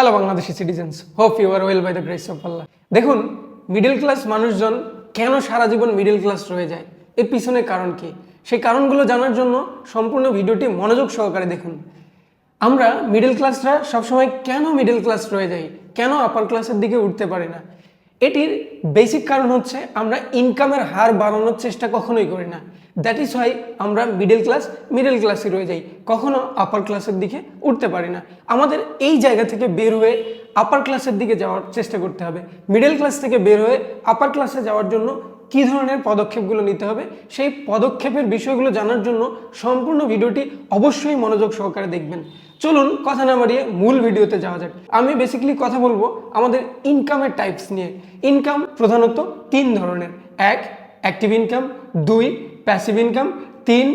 Hello Bangladeshi citizens hope you are well by the grace of Allah দেখুন middle class মানুষজন কেন সারা জীবন middle class রয়ে যায়? এর পিছনে কারণ কি? সেই কারণগুলো জানার জন্য সম্পূর্ণ ভিডিওটি মনোযোগ সহকারে দেখুন। আমরা মিডিল ক্লাসরা সবসময় কেন মিডিল ক্লাস রয়ে যাই? কেন আপার ক্লাসের দিকে উঠতে পারি না? এটির বেসিক কারণ হচ্ছে আমরা ইনকামের হার বাড়ানোর চেষ্টা কখনোই করি না। দ্যাট ইজ ওয়াই আমরা মিডল ক্লাস মিডল ক্লাসে রয়ে যাই। কখনো আপার ক্লাসের দিকে উঠতে পারি না। আমাদের এই জায়গা থেকে বের হয়ে আপার ক্লাসের দিকে যাওয়ার চেষ্টা করতে হবে। মিডল ক্লাস থেকে বের হয়ে আপার ক্লাসে যাওয়ার জন্য কী ধরনের পদক্ষেপগুলো নিতে হবে, সেই পদক্ষেপের বিষয়গুলো জানার জন্য সম্পূর্ণ ভিডিওটি অবশ্যই মনোযোগ সহকারে দেখবেন। চলুন কথা না বাড়িয়ে মূল ভিডিওতে যাওয়া যাক। আমি বেসিক্যালি কথা বলব আমাদের ইনকামের টাইপস নিয়ে। ইনকাম প্রধানত তিন ধরনের। এক অ্যাক্টিভ ইনকাম দুই প্যাসিভ ইনকাম তিন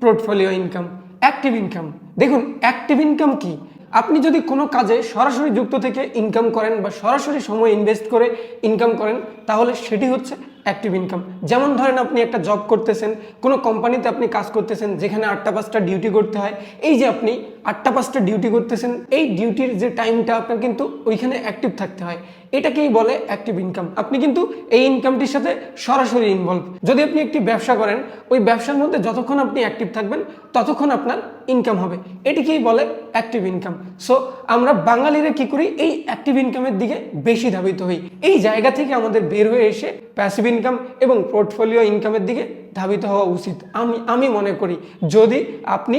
পোর্টফোলিও ইনকাম অ্যাক্টিভ ইনকাম দেখুন অ্যাক্টিভ ইনকাম কি? আপনি যদি কোনো কাজে সরাসরি যুক্ত থেকে ইনকাম করেন বা সরাসরি সময় ইনভেস্ট করে ইনকাম করেন, তাহলে সেটি হচ্ছে অ্যাক্টিভ ইনকাম যেমন ধরেন আপনি একটা জব করতেছেন, কোনো কোম্পানিতে আপনি কাজ করতেছেন, যেখানে আটটা পাঁচটা ডিউটি করতে হয়, এই যে আপনি আটটা পাঁচটা ডিউটি করতেছেন, এই ডিউটির যে টাইমটা আপনার কিন্তু ওইখানে অ্যাক্টিভ থাকতে হয়। এটাকেই বলে অ্যাক্টিভ ইনকাম আপনি কিন্তু এই ইনকামটির সাথে সরাসরি ইনভলভ যদি আপনি একটি ব্যবসা করেন, ওই ব্যবসার মধ্যে যতক্ষণ আপনি অ্যাক্টিভ থাকবেন, ততক্ষণ আপনার ইনকাম হবে। এটিকেই বলে অ্যাক্টিভ ইনকাম সো আমরা বাঙালিরা কি করি? এই অ্যাক্টিভ ইনকামের দিকে বেশি ধাবিত হই। এই জায়গা থেকে আমাদের বের হয়ে এসে প্যাসিভ ইনকাম এবং পোর্টফোলিও ইনকামের দিকে ধাবিত হওয়া উচিত। আমি আমি মনে করি, যদি আপনি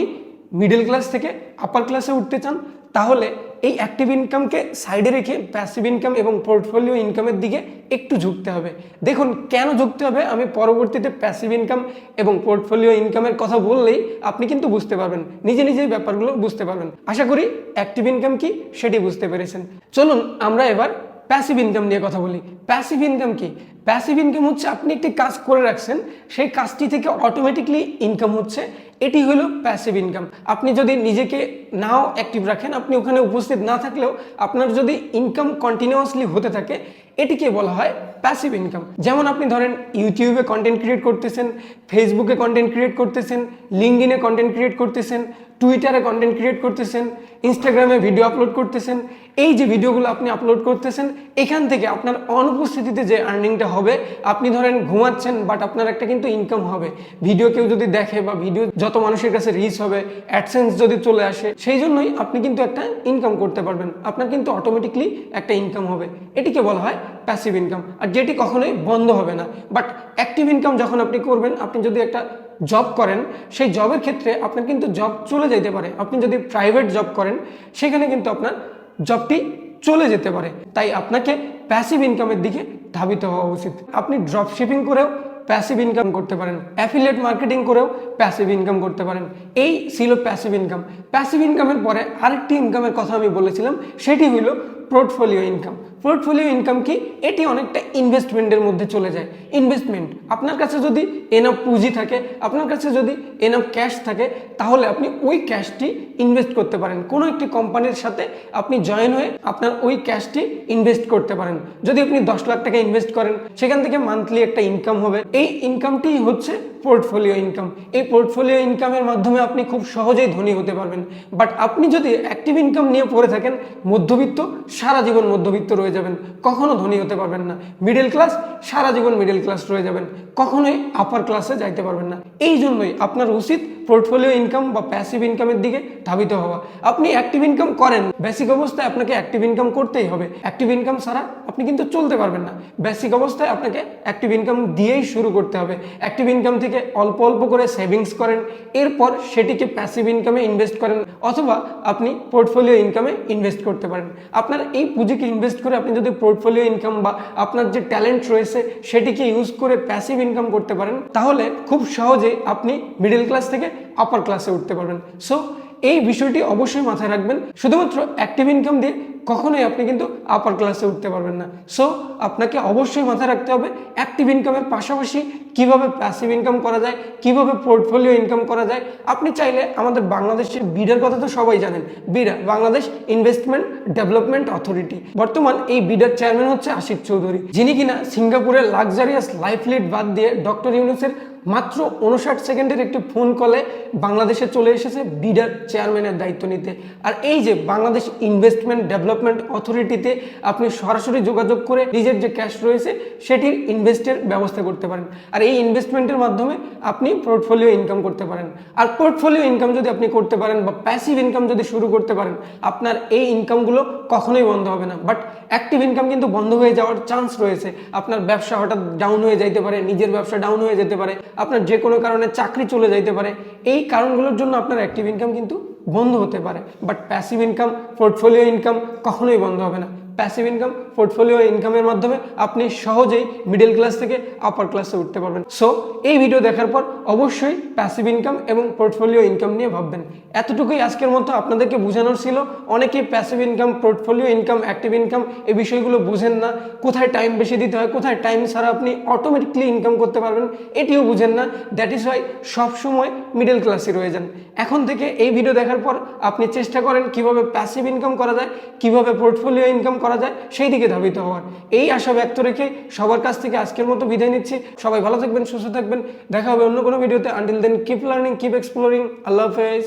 মিডল ক্লাস থেকে আপার ক্লাসে উঠতে চান, তাহলে এই অ্যাক্টিভ ইনকামকে সাইডে রেখে প্যাসিভ ইনকাম এবং পোর্টফোলিও ইনকামের দিকে একটু ঝুঁকতে হবে। দেখুন, কেন ঝুঁকতে হবে? আমি পরবর্তীতে প্যাসিভ ইনকাম এবং পোর্টফোলিও ইনকামের কথা বললেই আপনি কিন্তু বুঝতে পারবেন। নিজে নিজেই ব্যাপারগুলো বুঝতে পারবেন। আশা করি অ্যাক্টিভ ইনকাম কি? সেটি বুঝতে পেরেছেন। চলুন, আমরা এবার প্যাসিভ ইনকাম নিয়ে কথা বলি। প্যাসিভ ইনকাম কি? প্যাসিভ ইনকাম হচ্ছে আপনি একটি কাজ করে রাখছেন, সেই কাজটি থেকে অটোমেটিকলি ইনকাম হচ্ছে। এটি হলো প্যাসিভ ইনকাম আপনি যদি নিজেকে নাও অ্যাক্টিভ রাখেন, আপনি ওখানে উপস্থিত না থাকলেও আপনার যদি ইনকাম কন্টিনিউয়াসলি হতে থাকে, এটিকে বলা হয় প্যাসিভ ইনকাম যেমন আপনি ধরেন ইউটিউবে কন্টেন্ট ক্রিয়েট করতেছেন ফেসবুকে কন্টেন্ট ক্রিয়েট করতেছেন লিঙ্কডিনে কন্টেন্ট ক্রিয়েট করতেছেন টুইটারে কন্টেন্ট ক্রিয়েট করতেছেন ইনস্টাগ্রামে ভিডিও আপলোড করতেছেন, এই যে ভিডিওগুলো আপনি আপলোড করতেছেন, এখান থেকে আপনার অনুপস্থিতিতে যে আর্নিংটা হবে, আপনি ধরেন ঘুমাচ্ছেন বাট আপনার একটা কিন্তু ইনকাম হবে। ভিডিও কেউ যদি দেখে বা ভিডিও যত মানুষের কাছে রিচ হবে অ্যাডসেন্স যদি চলে আসে, সেই জন্যই আপনি কিন্তু একটা ইনকাম করতে পারবেন। আপনার কিন্তু অটোমেটিকলি একটা ইনকাম হবে। এটিকে বলা হয় প্যাসিভ ইনকাম আর যেটি কখনোই বন্ধ হবে না। বাট অ্যাক্টিভ ইনকাম যখন আপনি করবেন, আপনি যদি একটা জব করেন, সেই জবের ক্ষেত্রে আপনার কিন্তু জব চলে যেতে পারে। আপনি যদি প্রাইভেট জব করেন, সেখানে কিন্তু আপনার জবটি চলে যেতে পারে। তাই আপনাকে প্যাসিভ ইনকামের দিকে ধাবিত হওয়া উচিত। আপনি ড্রপ শিপিং করেও প্যাসিভ ইনকাম করতে পারেন। অ্যাফিলিয়েট মার্কেটিং করেও প্যাসিভ ইনকাম করতে পারেন। এই ছিল প্যাসিভ ইনকাম প্যাসিভ ইনকামের পরে আরেকটি ইনকামের কথা আমি বলেছিলাম, সেটি হইল পোর্টফোলিও ইনকাম পোর্টফোলিও ইনকাম কি? এটি অনেকটা ইনভেস্টমেন্টের মধ্যে চলে যায়। ইনভেস্টমেন্ট আপনার কাছে যদি এনাফ পুঁজি থাকে, আপনার কাছে যদি এনাফ ক্যাশ থাকে, তাহলে আপনি ওই ক্যাশটি ইনভেস্ট করতে পারেন। কোনো একটি কোম্পানির সাথে আপনি জয়েন হয়ে আপনার ওই ক্যাশটি ইনভেস্ট করতে পারেন। যদি আপনি দশ লাখ টাকা ইনভেস্ট করেন, সেখান থেকে মান্থলি একটা ইনকাম হবে। এই ইনকামটি হচ্ছে পোর্টফোলিও ইনকাম এই পোর্টফোলিও ইনকামের মাধ্যমে আপনি খুব সহজেই ধনী হতে পারবেন। বাট আপনি যদি অ্যাক্টিভ ইনকাম নিয়ে পড়ে থাকেন, মধ্যবিত্ত, সারা জীবন মধ্যবিত্ত রয়ে যাবেন, কখনো ধনী হতে পারবেন না। মিডল ক্লাস সারা জীবন মিডল ক্লাস রয়ে যাবেন। কখনোই আপার ক্লাসে যাইতে পারবেন না। এই জন্যই আপনার উচিত পোর্টফোলিও ইনকাম বা প্যাসিভ ইনকামের দিকে ধাবিত হওয়া। আপনি অ্যাক্টিভ ইনকাম করেন বেসিক অবস্থায় আপনাকে অ্যাক্টিভ ইনকাম করতেই হবে। অ্যাক্টিভ ইনকাম ছাড়া আপনি কিন্তু চলতে পারবেন না। বেসিক অবস্থায় আপনাকে অ্যাক্টিভ ইনকাম দিয়েই শুরু করতে হবে। অ্যাক্টিভ ইনকাম থেকে অল্প অল্প করে সেভিংস করেন। এরপর সেটিকে প্যাসিভ ইনকামে ইনভেস্ট করেন। অথবা আপনি পোর্টফোলিও ইনকামে ইনভেস্ট করতে পারেন। আপনার এই পুঁজিকে ইনভেস্ট করে আপনি যদি পোর্টফোলিও ইনকাম বা আপনার যে ট্যালেন্ট রয়েছে, সেটিকে ইউজ করে প্যাসিভ ইনকাম করতে পারেন, তাহলে খুব সহজে আপনি মিডল ক্লাস থেকে আপার ক্লাসে উঠতে পারবেন। সো এই বিষয়টি অবশ্যই মাথায় রাখবেন। শুধুমাত্র অ্যাক্টিভ ইনকাম দিয়ে কখনোই আপনি কিন্তু আপার ক্লাসে উঠতে পারবেন না। সো আপনাকে অবশ্যই মাথায় রাখতে হবে অ্যাক্টিভ ইনকামের পাশাপাশি কীভাবে প্যাসিভ ইনকাম করা যায়, কীভাবে পোর্টফোলিও ইনকাম করা যায়, আপনি চাইলে আমাদের বাংলাদেশের বিডার কথা তো সবাই জানেন। BIDA, Bangladesh investment development authority বর্তমান এই বিডার চেয়ারম্যান হচ্ছে আশিক চৌধুরী। যিনি কিনা সিঙ্গাপুরের লাক্সারিয়াস লাইফ লিড বাদ দিয়ে ডক্টর ইউনুসের মাত্র উনষাট সেকেন্ডের একটি ফোন কলে বাংলাদেশে চলে এসেছে বিডার চেয়ারম্যানের দায়িত্ব নিতে। আর এই যে বাংলাদেশ ইনভেস্টমেন্ট ডেভেলপমেন্ট অথরিটিতে আপনি সরাসরি যোগাযোগ করে নিজের যে ক্যাশ রয়েছে, সেটির ইনভেস্টের ব্যবস্থা করতে পারেন। আর এই ইনভেস্টমেন্টের মাধ্যমে আপনি পোর্টফোলিও ইনকাম করতে পারেন। আর পোর্টফোলিও ইনকাম যদি আপনি করতে পারেন বা প্যাসিভ ইনকাম যদি শুরু করতে পারেন, আপনার এই ইনকামগুলো কখনোই বন্ধ হবে না। বাট অ্যাক্টিভ ইনকাম কিন্তু বন্ধ হয়ে যাওয়ার চান্স রয়েছে। আপনার ব্যবসা হঠাৎ ডাউন হয়ে যাইতে পারে, নিজের ব্যবসা ডাউন হয়ে যেতে পারে, আপনার যে কোনো কারণে চাকরি চলে যাইতে পারে। এই কারণগুলোর জন্য আপনার অ্যাক্টিভ ইনকাম কিন্তু বন্ধ হতে পারে। But passive income portfolio income কখনোই বন্ধ হবে না। প্যাসিভ ইনকাম পোর্টফোলিও ইনকামের মাধ্যমে আপনি সহজেই মিডল ক্লাস থেকে আপার ক্লাসে উঠতে পারবেন। সো এই ভিডিও দেখার পর অবশ্যই প্যাসিভ ইনকাম এবং পোর্টফোলিও ইনকাম নিয়ে ভাববেন। এতটুকুই আজকের মতো আপনাদেরকে বোঝানোর ছিল। অনেকেই passive income portfolio income active income এই বিষয়গুলো বুঝেন না। কোথায় টাইম বেশি দিতে হয়, কোথায় টাইম ছাড়া আপনি অটোমেটিকলি ইনকাম করতে পারবেন, এটিও বুঝেন না। দ্যাট ইজ ওয়াই সবসময় মিডল ক্লাসে রয়ে যান। এখন থেকে এই ভিডিও দেখার পর আপনি চেষ্টা করেন কীভাবে প্যাসিভ ইনকাম করা যায়, কীভাবে পোর্টফোলিও ইনকাম করা যায়, সেই দিকে ধাবিত হওয়ার। এই আশা ব্যক্ত রেখে সবার কাছ থেকে আজকের মতো বিদায় নিচ্ছি। সবাই ভালো থাকবেন, সুস্থ থাকবেন। দেখা হবে অন্য কোনো ভিডিওতে। Until then keep learning keep exploring Allah হাফেজ।